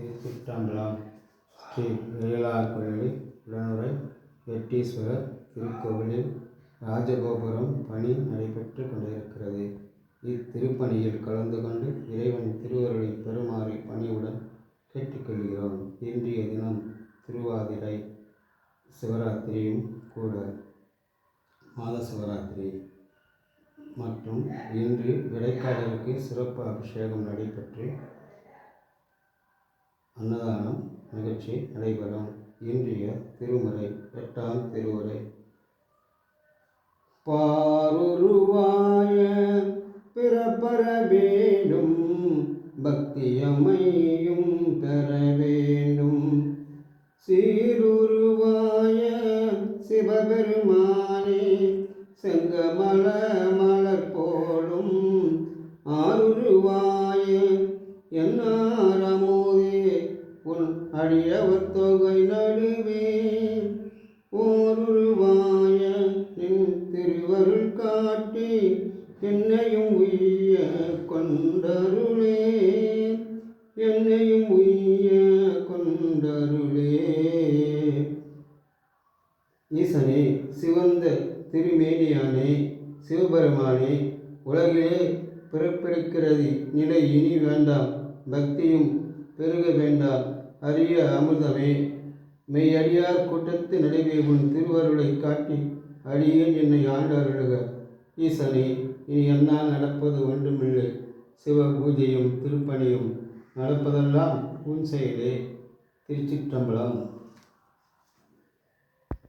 திருச்சிற்றம்பலம் ஸ்ரீ வேளாக்குழலி உடனுரை வெட்டீஸ்வரர் திருக்கோவிலில் ராஜகோபுரம் பணி நடைபெற்று கொண்டிருக்கிறது. இத்திருப்பணியில் கலந்து கொண்டு இறைவன் திருவருளை பெறுமாறு பணியுடன் கேட்டுக்கொள்கிறோம் இன்றைய தினம் திருவாதிரை சிவராத்திரியும் கூட மாத சிவராத்திரி. மற்றும் இன்று விடைக்காடலுக்கு சிறப்பு அபிஷேகம் நடைபெற்று அன்னதானம் நிகழ்ச்சி நடைபெறும். இன்றைய திருமுறை எட்டாம் திருவுரை பாருருவாய பிறப்பற வேண்டும் பக்தியமையும் பெற வேண்டும். சீருருவாய சிவபெருமானே செங்கமல மலர் போலும் ஆருருவாய என்ன அடியவர் தொகை நடுவே ஓருருவாய நின் திருவருள் காட்டி என்னையும் உய்ய கொண்டருளே என்னையும் உய்ய கொண்டருளே. ஈசனே சிவந்த திருமேனியானே சிவபெருமானே உலகிலே பிறப்பெடுக்கிறது நிலை இனி வேண்டாம் பக்தியும் பெருக வேண்டாம். அரிய அமிர்தமே மெய்யடியார் கூட்டத்து நடுவே உன் திருவருளை காட்டி அடியேன் என்னை ஆண்டு அருளுக ஈசனே இனி என்னால் நடப்பது ஒன்றுமில்லை. சிவ பூஜையும் திருப்பணியும் நடப்பதெல்லாம் உன் செயலே. திருச்சிற்றம்பலம்.